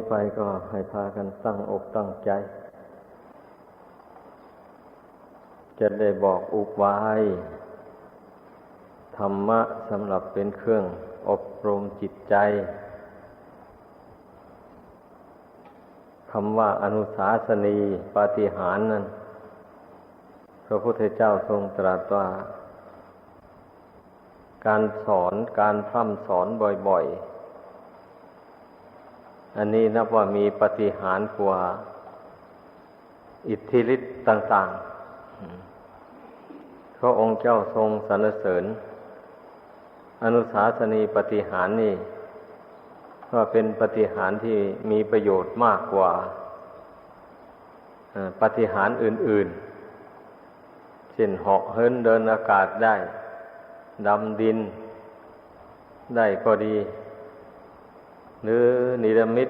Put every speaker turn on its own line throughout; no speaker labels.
นี้ไปก็ให้พากันตั้งอกตั้งใจ จะได้บอกอุบาย ธรรมะสำหรับเป็นเครื่องอบรมจิตใจคำว่าอนุสาสนีปาฏิหารนั้น พระพุทธเจ้าทรงตรัสว่า การสอนการพร่ำสอนบ่อยๆ อันนี้นับว่ามีปฏิหารกว่า อิทธิฤทธิ์ต่างๆ พระองค์เจ้าทรงสรรเสริญ อนุสาสนีปฏิหารนี่ว่าเป็นปฏิหารที่มีประโยชน์มากกว่าปฏิหารอื่นๆ เช่นเหาะเฮินเดินอากาศได้ ดำดินได้ก็ดี หรือนิรมิต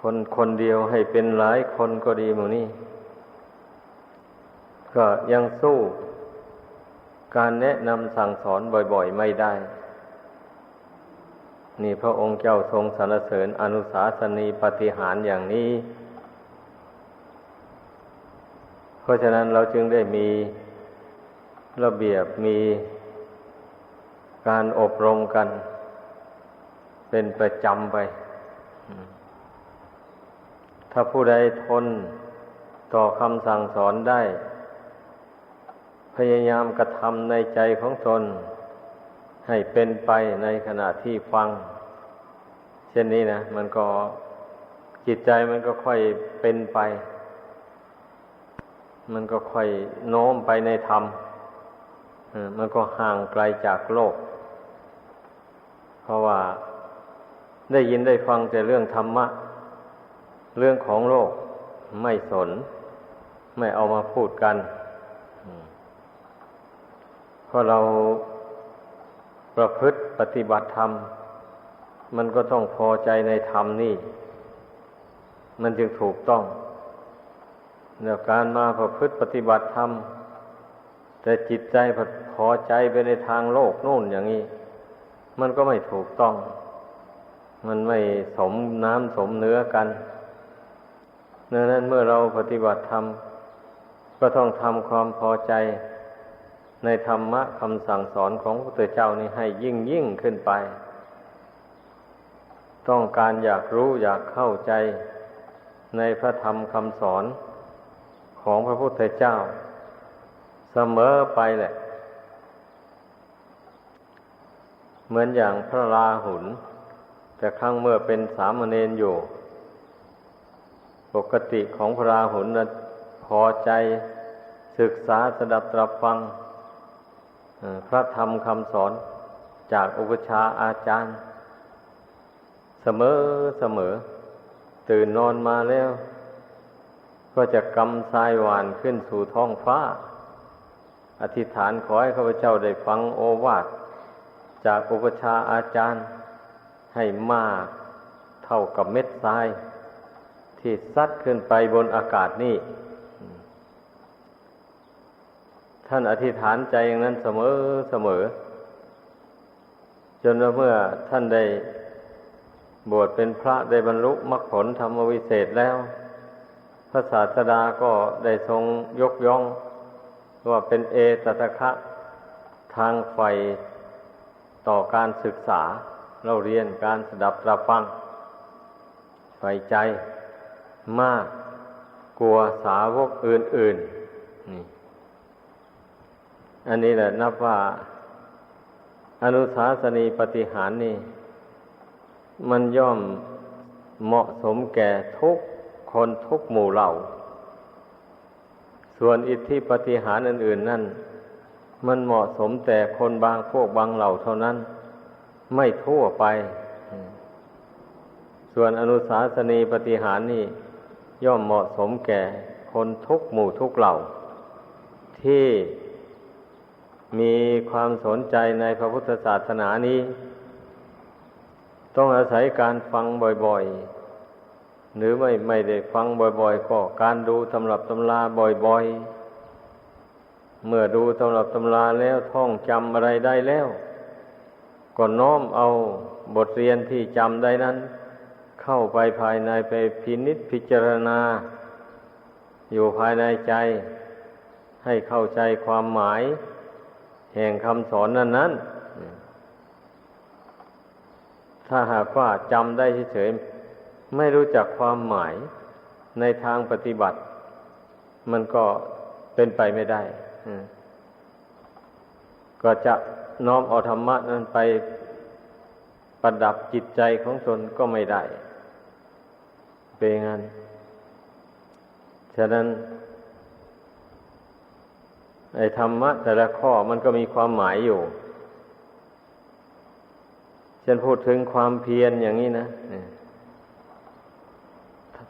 คนคนเดียวให้เป็นหลายคนก็ดีหมูนี่ก็ยังสู้การแนะนำสั่งสอนบ่อยๆไม่ได้ นี่พระองค์เจ้าทรงสรรเสริญอนุสาสนีปฏิหารอย่างนี้ เพราะฉะนั้นเราจึงได้มีระเบียบมีการอบรมกัน เป็นประจำไป ถ้าผู้ใดทนต่อคำสั่งสอนได้ พยายามกระทำในใจของตน ให้เป็นไปในขณะที่ฟัง เช่นนี้นะ มันก็จิตใจมันก็ค่อยเป็นไป มันก็ค่อยโน้มไปในธรรมมันก็ห่างไกลจากโลก เพราะว่า ได้ยินได้ฟังแต่เรื่องธรรมะ เรื่องของโลกไม่สน ไม่เอามาพูดกันเพราะเราประพฤติปฏิบัติธรรม มันก็ต้องพอใจในธรรมนี่ มันจึงถูกต้องเนื่การมาประพฤติปฏิบัติธรรม แต่จิตใจพอใจไปในทางโลกนู่นอย่างนี้ มันก็ไม่ถูกต้อง มันไม่สมน้ำสมเนื้อกันดังนั้นเมื่อเราปฏิบัติธรรม ก็ต้องทำความพอใจในธรรมะคำสั่งสอนของพระพุทธเจ้านี่ให้ยิ่งยิ่งขึ้นไป ต้องการอยากรู้อยากเข้าใจในพระธรรมคำสอนของพระพุทธเจ้า เสมอไปแหละ เหมือนอย่างพระราหุล แต่ครั้งเมื่อเป็นสามเณรอยู่ ปกติของพระราหุลนะพอใจศึกษาสดับตรับฟังพระธรรมคำสอนจากอุปชาอาจารย์ เสมอเสมอ ตื่นนอนมาแล้ว ก็จะกำทรายหวานขึ้นสู่ท้องฟ้า อธิษฐานขอให้ข้าพเจ้าได้ฟังโอวาทจากอุปชาอาจารย์ ให้มากเท่ากับเม็ดทราย ที่ซัดขึ้นไปบนอากาศนี่ ท่านอธิษฐานใจอย่างนั้นเสมอเสมอ จนเมื่อท่านได้บวชเป็นพระได้บรรลุมรรคผลธรรมวิเศษแล้ว พระศาสดาก็ได้ทรงยกย่อง ว่าเป็นเอตตะคะทางไฟต่อการศึกษา เราเรียนการสดับตรับฟังไฟใจมากกลัวสาวกอื่นๆนี่อันนี้แหละนับว่า อนุสาสนีปฏิหารนี่ มันย่อมเหมาะสมแก่ทุกคนทุกหมู่เหล่า ส่วนอิทธิปฏิหารอื่น ๆ นั่น มันเหมาะสมแต่คนบางพวกบางเหล่าเท่านั้น ไม่ทั่วไป ส่วนอนุสาสนีปฏิหารนี่ย่อมเหมาะสมแก่คนทุกหมู่ทุกเหล่า ที่มีความสนใจในพระพุทธศาสนานี้ ต้องอาศัยการฟังบ่อยๆ หรือไม่ไม่ได้ฟังบ่อยๆ ก็การดูตำรับตำราบ่อยๆ เมื่อดูตำรับตำราแล้วท่องจำอะไรได้แล้ว ก็น้อมเอาบทเรียนที่จำได้นั้น เข้าไปภายในไปพินิษพิจารณา อยู่ภายในใจ ให้เข้าใจความหมาย แห่งคำสอนนั้นนั้นถ้าหากว่าจำได้เฉยๆไม่รู้จักความหมายในทางปฏิบัติ มันก็เป็นไปไม่ได้ก็จะ น้อมเอาธรรมะนั้นไปประดับจิตใจของตนก็ไม่ได้ เป็นงั้น ฉะนั้นไอ้ธรรมะแต่ละข้อมันก็มีความหมายอยู่ เช่นพูดถึงความเพียรอย่างนี้นะ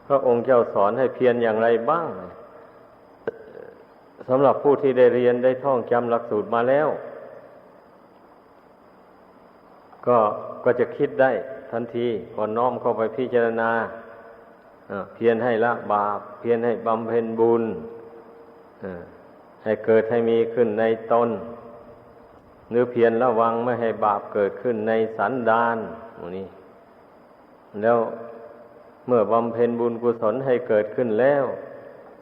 พระองค์เจ้าสอนให้เพียรอย่างไรบ้างสำหรับผู้ที่ได้เรียนได้ท่องจำหลักสูตรมาแล้ว ก็ก็จะคิดได้ทันทีก่อนน้อมเข้าไปพิจารณาเพียรให้ละบาป เพียรให้บำเพ็ญบุญให้เกิดให้มีขึ้นในตนหรือเพียรระวังไม่ให้บาปเกิดขึ้นในสันดานนี่แล้วเมื่อบำเพ็ญบุญกุศลให้เกิดขึ้นแล้ว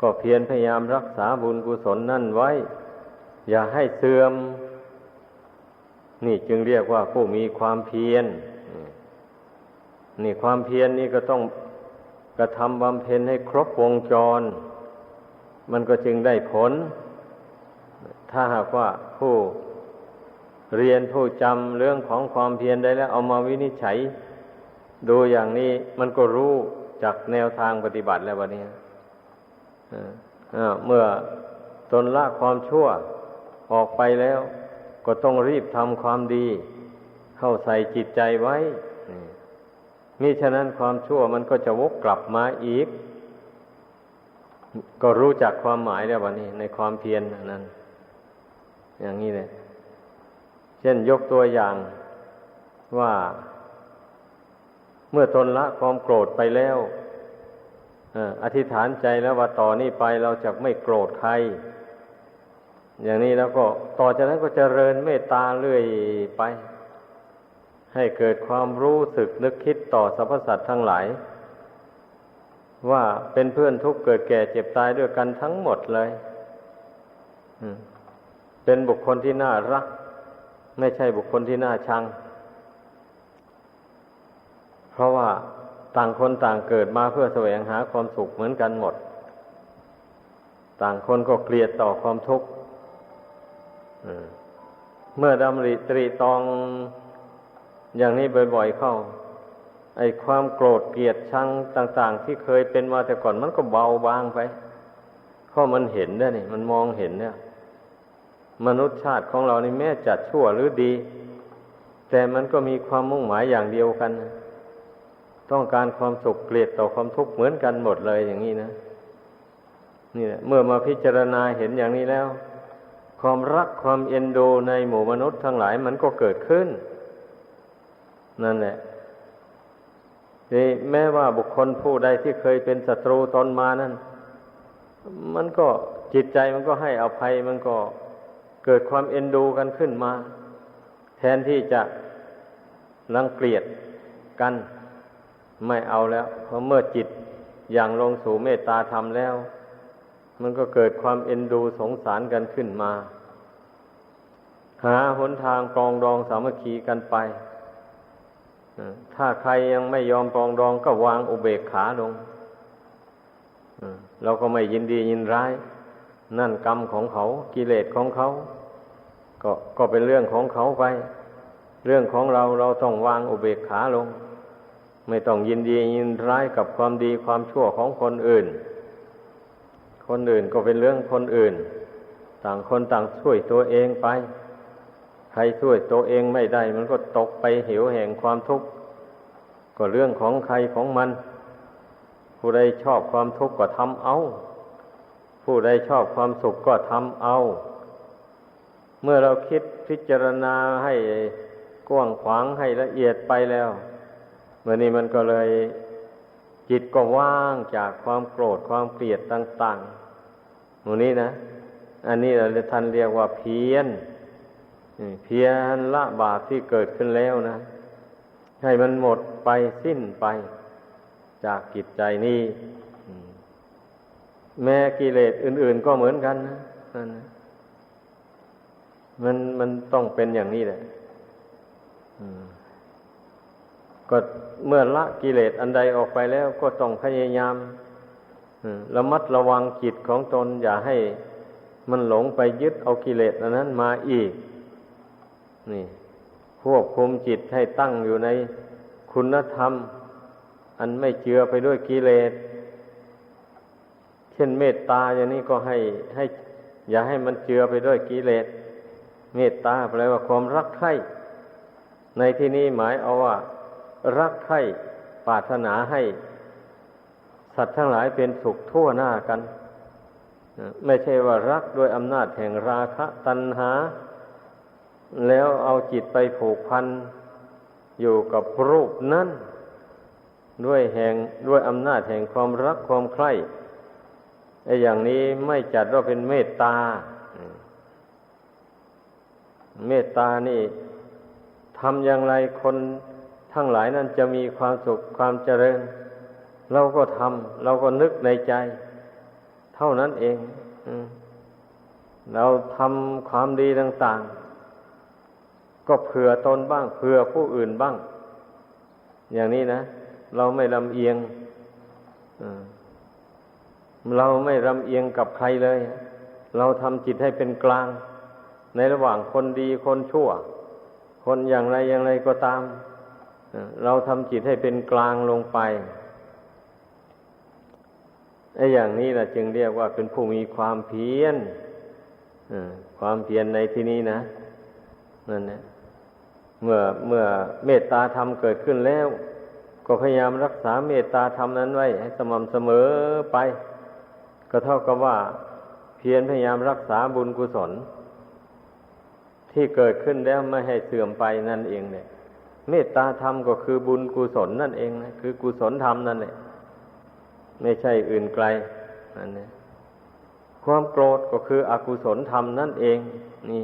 ก็เพียรพยายามรักษาบุญกุศลนั่นไว้ อย่าให้เสื่อม นี่จึงเรียกว่าผู้มีความเพียรนี่ความเพียรนนี่ก็ต้องกระทำบำเพ็ญให้ครบวงจร มันก็จึงได้ผล ถ้าหากว่าผู้เรียนผู้จำเรื่องของความเพียรได้แล้ว เอามาวินิจฉัย ดูอย่างนี้มันก็รู้จากแนวทางปฏิบัติแล้ววันนี้เมื่อตนละความชั่วออกไปแล้ว ก็ต้องรีบทำความดี เข้าใส่จิตใจไว้มิฉะนั้นความชั่วมันก็จะวกกลับมาอีก ก็รู้จักความหมายแล้ววันนี้ ในความเพียรนั้น อย่างนี้เลยเช่นยกตัวอย่างว่า เมื่อทนละความโกรธไปแล้วอธิษฐานใจแล้วว่าต่อนนี้ไปเราจะไม่โกรธใคร อย่างนี้แล้วก็ต่อจากนั้นก็จเจริญเมตตาเรื่อยไป ให้เกิดความรู้สึกนึกคิดต่อสรรพสัตว์ทั้งหลาย ว่าเป็นเพื่อนทุกเกิดแก่เจ็บตายด้วยกันทั้งหมดเลยเป็นบุคคลที่น่ารัก ไม่ใช่บุคคลที่น่าชัง เพราะว่าต่างคนต่างเกิดมาเพื่อแสวงหาความสุขเหมือนกันหมด ต่างคนก็เกลียดต่อความทุกข์ เมื่อดำริตรีตองอย่างนี้บ่อย ๆ เข้า ไอ้ความโกรธเกลียดชังต่าง ๆ ที่เคยเป็นมาแต่ก่อนมันก็เบาบางไป เพราะมันเห็นได้นี่ มันมองเห็นเนี่ย มนุษย์ชาติของเรานี่แม้จัดชั่วหรือดี แต่มันก็มีความมุ่งหมายอย่างเดียวกัน ต้องการความสุขเกลียดต่อความทุกข์เหมือนกันหมดเลยอย่างนี้นะนี่แหละเมื่อมาพิจารณาเห็นอย่างนี้แล้ว ความรักความเอ็นดูในหมู่มนุษย์ทั้งหลายมันก็เกิดขึ้น นั่นแหละนี่แม้ว่าบุคคลผู้ใดที่เคยเป็นศัตรูตนมานั้น มันก็จิตใจมันก็ให้อภัยมันก็เกิดความเอ็นดูกันขึ้นมา แทนที่จะรังเกียจกันไม่เอาแล้วเพราะเมื่อจิตอย่างลงสู่เมตตาธรรมแล้ว มันก็เกิดความเอ็นดูสงสารกันขึ้นมา หาหนทางปรองดองสามัคคีกันไป ถ้าใครยังไม่ยอมปรองดองก็วางอุเบกขาลง เราก็ไม่ยินดียินร้าย นั่นกรรมของเขากิเลสของเขา ก็ก็เป็นเรื่องของเขาไป เรื่องของเราเราต้องวางอุเบกขาลง ไม่ต้องยินดียินร้ายกับความดีความชั่วของคนอื่น คนอื่นก็เป็นเรื่องคนอื่น ต่างคนต่างช่วยตัวเองไป ใครช่วยตัวเองไม่ได้ มันก็ตกไปเหวแห่งความทุกข์ก็เรื่องของใครของมัน ผู้ใดชอบความทุกข์ก็ทำเอา ผู้ใดชอบความสุขก็ทำเอา เมื่อเราคิดพิจารณาให้กว้างขวางให้ละเอียดไปแล้วเมื่อนี้มันก็เลย จิตก็ว่างจากความโกรธความเกลียดต่างๆหมูนี้นะ อันนี้เราท่านเรียกว่าเพียนเพียนละบาปที่เกิดขึ้นแล้วนะ ให้มันหมดไปสิ้นไป จากกิจใจนี้แม้กิเลสอื่น ๆ ก็เหมือนกันนะนั่นนะมันมันต้องเป็นอย่างนี้แหละ อืม ก็เมื่อละกิเลสอันใดออกไปแล้วก็ต้องพยายามอืมระมัดระวังจิตของตน อย่าให้มันหลงไปยึดเอากิเลสอันนั้นมาอีก นี่ควบคุมจิตให้ตั้งอยู่ในคุณธรรม อันไม่เจือไปด้วยกิเลส เช่นเมตตาอย่างนี้ก็ให้ให้ อย่าให้มันเจือไปด้วยกิเลส เมตตาแปลว่าความรักใคร่ในที่นี้หมายเอาว่า รักใคร่ปรารถนาให้ สัตว์ทั้งหลายเป็นสุขทั่วหน้ากัน ไม่ใช่ว่ารักด้วยอำนาจแห่งราคะตัณหา แล้วเอาจิตไปผูกพันอยู่กับรูปนั้นด้วยแห่งด้วยอำนาจแห่งความรักความใคร่ไอ้อย่างนี้ไม่จัดว่าเป็นเมตตา เมตตานี่ทำอย่างไรคน ทั้งหลายนั้นจะมีความสุขความเจริญ เราก็ทำเราก็นึกในใจ เท่านั้นเองเราทำความดีต่าง ๆ ก็เผื่อตนบ้างเผื่อผู้อื่นบ้าง อย่างนี้นะ เราไม่ลำเอียงเราไม่ลำเอียงกับใครเลย เราทำจิตให้เป็นกลาง ในระหว่างคนดีคนชั่ว คนอย่างไรอย่างไรก็ตาม เราทำจิตให้เป็นกลางลงไปไอ้อย่างนี้แหละจึงเรียกว่าเป็นผู้มีความเพียรความเพียรในที่นี้นะนั่นนะเมื่อเมื่อเมตตาธรรมเกิดขึ้นแล้ว ก็พยายามรักษาเมตตาธรรมนั้นไว้ให้สม่ำเสมอไป ก็เท่ากับว่า เพียรพยายามรักษาบุญกุศล ที่เกิดขึ้นแล้วไม่ให้เสื่อมไปนั่นเองเนี่ย เมตตาธรรมก็คือบุญกุศลนั่นเองนะคือกุศลธรรมนั่นแหละไม่ใช่อื่นไกลนั่นเนี่ยความโกรธก็คืออกุศลธรรมนั่นเอง นี่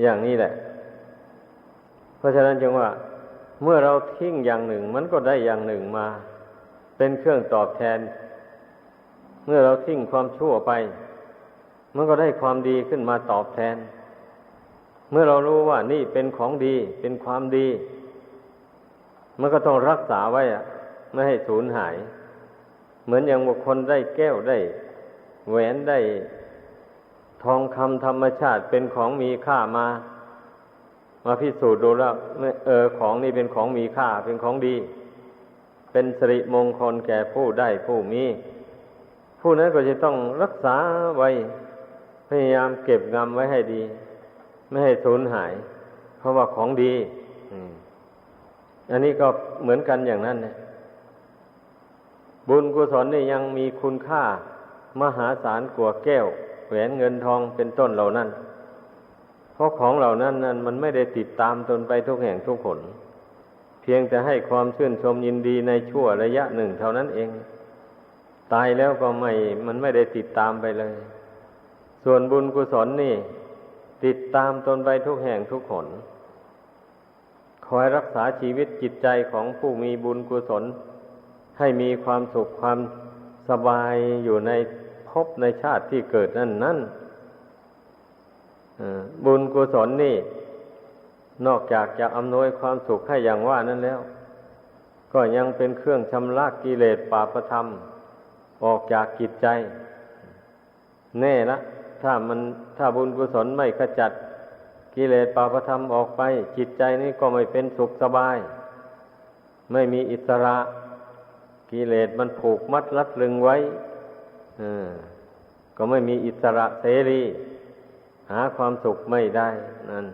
อย่างนี้แหละ เพราะฉะนั้นจึงว่า เมื่อเราทิ้งอย่างหนึ่ง มันก็ได้อย่างหนึ่งมา เป็นเครื่องตอบแทน เมื่อเราทิ้งความชั่วไป มันก็ได้ความดีขึ้นมาตอบแทน เมื่อเรารู้ว่านี่เป็นของดี เป็นความดี มันก็ต้องรักษาไว้อะไม่ให้สูญหาย เหมือนอย่างบุคคลได้แก้วได้ แหวนได้ ทองคำธรรมชาติเป็นของมีค่ามา มาพิสูจน์ดูแล้วเออของนี่เป็นของมีค่า เป็นของดี เป็นสิริมงคลแก่ผู้ได้ผู้มี ผู้นั้นก็จะต้องรักษาไว้ พยายามเก็บงำไว้ให้ดี ไม่ให้สูญหาย เพราะว่าของดีอันนี้ก็เหมือนกันอย่างนั้นนะบุญกุศลนี่ยังมีคุณค่ามหาศาลกว่าแก้ว แหวนเงินทองเป็นต้นเหล่านั้น เพราะของเหล่านั้นนั้นมันไม่ได้ติดตามตนไปทุกแห่งทุกผลเพียงแต่ให้ความชื่นชมยินดีในชั่วระยะหนึ่งเท่านั้นเอง ตายแล้วก็ไม่ มันไม่ได้ติดตามไปเลย ส่วนบุญกุศลนี่ ติดตามตนไปทุกแห่งทุกผลคอยรักษาชีวิตจิตใจของผู้มีบุญกุศล ให้มีความสุขความสบายอยู่ในภพในชาติที่เกิดนั่นนั่นบุญกุศลนี่ นอกจากจะอำนวยความสุขให้อย่างว่านั้นแล้ว ก็ยังเป็นเครื่องชำระกิเลสปาประธรรม ออกจากกิจใจ แน่ละ ถ้ามันถ้าบุญกุศลไม่ขจัดกิเลสปาประธรรมออกไป จิตใจนี้ก็ไม่เป็นสุขสบาย ไม่มีอิสระ กิเลสมันผูกมัดรัดลึงไว้ก็ไม่มีอิสระเสรี หาความสุขไม่ได้นั่น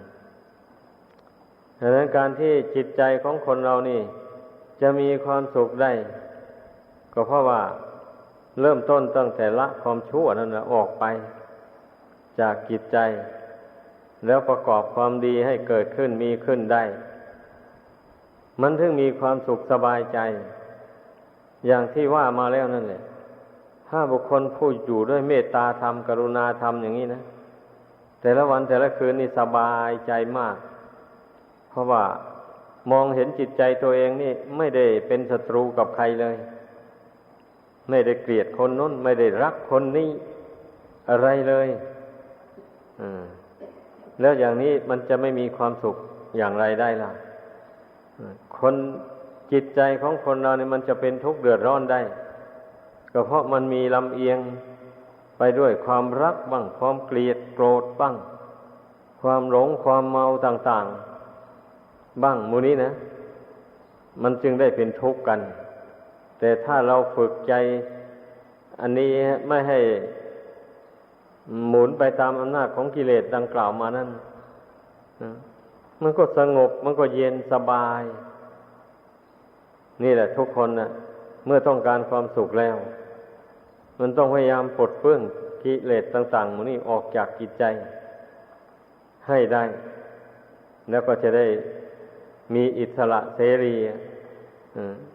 ดังนั้นการที่จิตใจของคนเรานี่ จะมีความสุขได้ ก็เพราะว่าเริ่มต้นตั้งแต่ละความชั่วนั่นแหละออกไป จากจิตใจ แล้วประกอบความดีให้เกิดขึ้นมีขึ้นได้ มันถึงมีความสุขสบายใจ อย่างที่ว่ามาแล้วนั่นแหละถ้าบุคคลผู้อยู่ด้วยเมตตาธรรม กรุณาธรรมอย่างนี้นะ แต่ละวันแต่ละคืนนี่สบายใจมาก เพราะว่ามองเห็นจิตใจตัวเองนี่ไม่ได้เป็นศัตรูกับใครเลย ไม่ได้เกลียดคนนู้น ไม่ได้รักคนนี้ อะไรเลย แล้วอย่างนี้มันจะไม่มีความสุขอย่างไรได้ล่ะคนจิตใจของคนเราเนี่ยมันจะเป็นทุกข์เดือดร้อนได้ ก็เพราะมันมีลำเอียงไปด้วยความรักบ้างความเกลียดโกรธบ้าง ความหลงความเมาต่าง ๆ บ้างมูนี้นะ มันจึงได้เป็นทุกข์กัน แต่ถ้าเราฝึกใจ อันนี้ไม่ให้ หมุนไปตามอำนาจของกิเลสดังกล่าวมานั้นมันก็สงบมันก็เย็นสบาย นี่แหละทุกคนนะเมื่อต้องการความสุขแล้ว มันต้องพยายามปลดเปลื้องกิเลสต่างๆมันนี่ออกจากจิตใจ ให้ได้ แล้วก็จะได้มีอิสระเสรี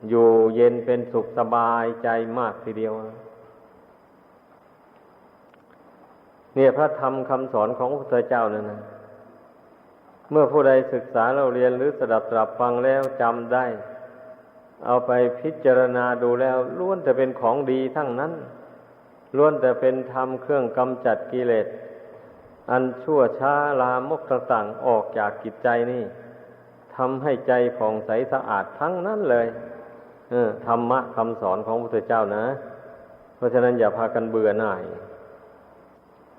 อยู่เย็นเป็นสุขสบายใจมากทีเดียว เนี่ยพระธรรมคำสอนของพระพุทธเจ้านั่นนะเมื่อผู้ใดศึกษาเราเรียนหรือสดับตรับฟังแล้วจำได้ เอาไปพิจารณาดูแล้วล้วนแต่เป็นของดีทั้งนั้นล้วนแต่เป็นธรรมเครื่องกำจัดกิเลส อันชั่วช้าลามกต่างออกจากกิจใจนี่ทำให้ใจผ่องใสสะอาดทั้งนั้นเลยเออธรรมะคำสอนของพระพุทธเจ้านะ เพราะฉะนั้นอย่าพากันเบื่อหน่าย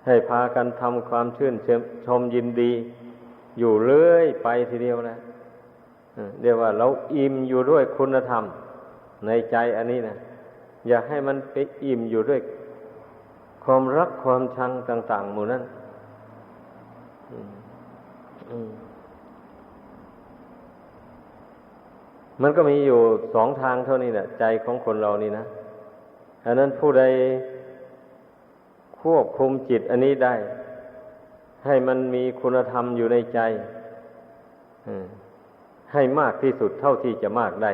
ให้พากันทำความชื่นชมยินดี อยู่เรื่อยไปทีเดียวนะเรียกว่าเราอิ่มอยู่ด้วยคุณธรรม ในใจอันนี้นะอย่าให้มันไปอิ่มอยู่ด้วย ความรักความชังต่าง ๆ หมู่นั้นมันก็มีอยู่สองทางเท่านี้แหละใจของคนเรานี่นะอันนั้นผู้ใด ควบคุมจิตอันนี้ได้ ให้มันมีคุณธรรมอยู่ในใจให้มากที่สุดเท่าที่จะมากได้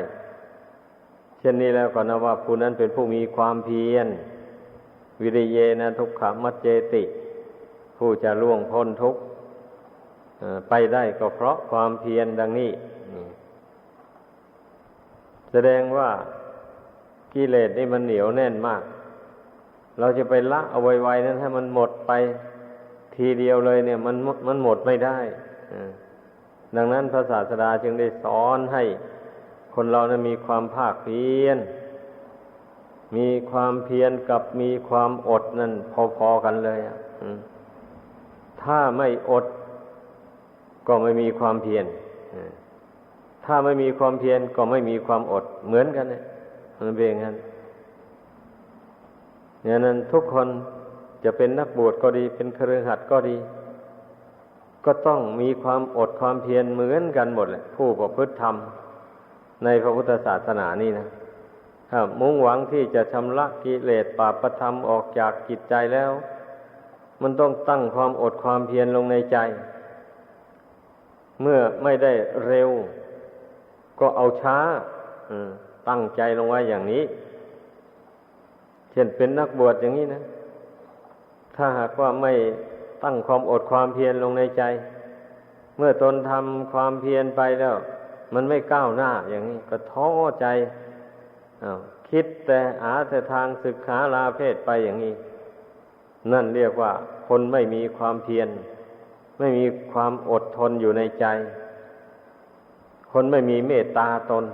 เช่นนี้แล้วก็นะว่าผู้นั้นเป็นผู้มีความเพียร วิริเยนะทุกขมัจเจติ ผู้จะล่วงพ้นทุกข์ไปได้ก็เพราะความเพียรดังนี้ แสดงว่ากิเลสนี่มันเหนียวแน่นมาก เราจะไปละเอาไว้ๆนั้น ให้มันหมดไปทีเดียวเลยเนี่ย มันมันหมดไม่ได้ดังนั้นพระศาสดาจึงได้สอนให้ คนเรานะมีความภาคเพียรมีความเพียรกับมีความอดนั่นพอๆกันเลยอะถ้าไม่อดก็ไม่มีความเพียรถ้าไม่มีความเพียรก็ไม่มีความอดเหมือนกันเนี่ยมันเป็นอย่างนั้น เนี่ยนั้นทุกคนจะเป็นนักบวชก็ดี เป็นเครือขัดก็ดี ก็ต้องมีความอดความเพียรเหมือนกันหมดแหละผู้ประพฤติธรรม ในพระพุทธศาสนานี่นะมุ่งหวังที่จะชำระกิเลสปาประธรรมออกจากจิตใจแล้ว มันต้องตั้งความอดความเพียรลงในใจ เมื่อไม่ได้เร็ว ก็เอาช้าตั้งใจลงไว้อย่างนี้ เช่นเป็นนักบวชอย่างนี้นะ ถ้าหากว่าไม่ตั้งความอดความเพียรลงในใจ เมื่อตนทำความเพียรไปแล้ว มันไม่ก้าวหน้าอย่างนี้ ก็ท้อใจคิดแต่หาแต่ทางศึกษาลาเพศไปอย่างนี้ นั่นเรียกว่าคนไม่มีความเพียร ไม่มีความอดทนอยู่ในใจ คนไม่มีเมตตาตน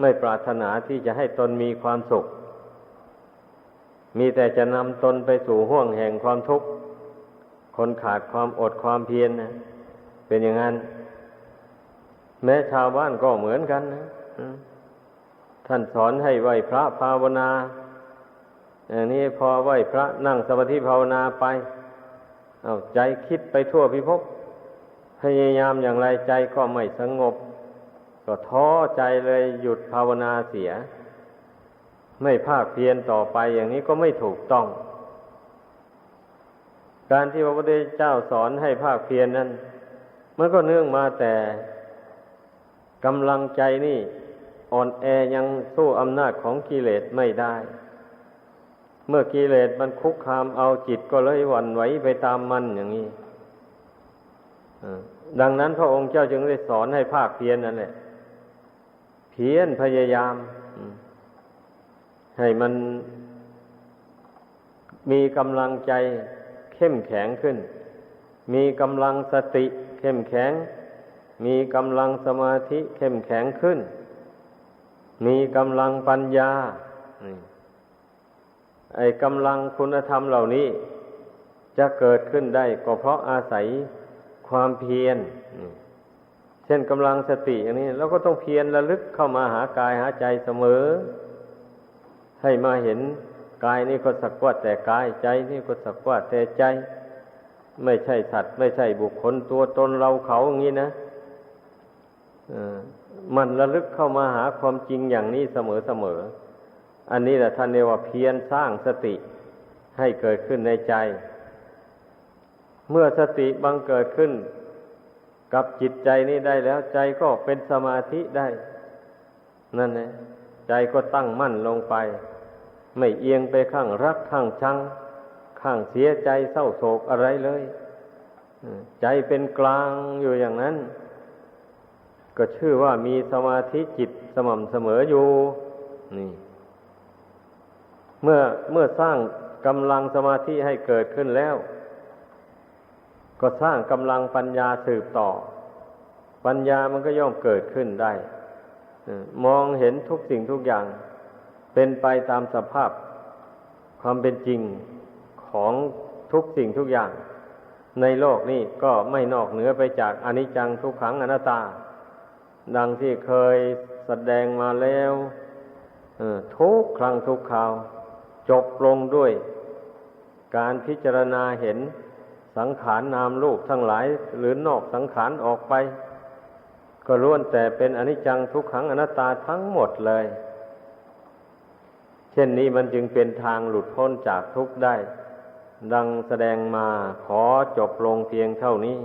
ไม่ปรารถนาที่จะให้ตนมีความสุข มีแต่จะนำตนไปสู่ห่วงแห่งความทุกข์ คนขาดความอดความเพียรนะเป็นอย่างนั้น แม้ชาวบ้านก็เหมือนกันนะท่านสอนให้ไหวพระภาวนา อย่างนี้พอไหวพระนั่งสมาธิภาวนาไป เอาใจคิดไปทั่วพิภพพยายามอย่างไรใจก็ไม่สงบ ก็ท้อใจเลยหยุดภาวนาเสีย ไม่ภาคเพียรต่อไปอย่างนี้ก็ไม่ถูกต้อง การที่พระพุทธเจ้าสอนให้ภาคเพียรนนั้นมันก็เนื่องมาแต่กำลังใจนี่อ่อนแอยังสู้อำนาจของกิเลสไม่ได้ เมื่อกิเลสมันคุกคามเอาจิตก็เลยหวั่นไหวไปตามมันอย่างนี้ดังนั้นพระองค์เจ้าจึงได้สอนให้ภาคเพียรนั่นแหละเพียรพยายาม ให้มันมีกำลังใจเข้มแข็งขึ้น มีกำลังสติเข้มแข็ง มีกำลังสมาธิเข้มแข็งขึ้น มีกำลังปัญญาไอ้กำลังคุณธรรมเหล่านี้ จะเกิดขึ้นได้ก็เพราะอาศัยความเพียรเช่นกำลังสติอย่างนี้เราก็ต้องเพียรระลึกเข้ามาหากายหาใจเสมอ ให้มาเห็นกายนี่ก็สักว่าแต่กายใจนี่ก็สักว่าแต่ใจ ไม่ใช่สัตว์ ไม่ใช่บุคคลตัวตนเราเขาอย่างนี้นะมันระลึกเข้ามาหาความจริงอย่างนี้เสมอเสมอ อันนี้แหละท่านเรียกว่าเพียรสร้างสติให้เกิดขึ้นในใจ เมื่อสติบังเกิดขึ้น กับจิตใจนี้ได้แล้วใจก็เป็นสมาธิได้ นั่นเอง ใจก็ตั้งมั่นลงไป ไม่เอียงไปข้างรักข้างชัง ข้างเสียใจเศร้าโศกอะไรเลยใจเป็นกลางอยู่อย่างนั้น ก็ชื่อว่ามีสมาธิจิตสม่ำเสมออยู่ นี่ เมื่อเมื่อสร้างกำลังสมาธิให้เกิดขึ้นแล้ว ก็สร้างกำลังปัญญาสืบต่อ ปัญญามันก็ย่อมเกิดขึ้นได้ มองเห็นทุกสิ่งทุกอย่าง เป็นไปตามสภาพความเป็นจริงของทุกสิ่งทุกอย่าง ในโลกนี้ก็ไม่นอกเหนือไปจากอนิจจังทุกขังอนัตตา ดังที่เคยแสดงมาแล้วทุกครั้งทุกคราว จบลงด้วย การพิจารณาเห็นสังขารนนามรูปทั้งหลายหรือนอกสังขารออกไป ก็ล้วนแต่เป็นอนิจจังทุกขังอนัตตาทั้งหมดเลย เช่นนี้มันจึงเป็นทางหลุดพ้นจากทุกข์ได้ ดังแสดงมาขอจบลงเพียงเท่านี้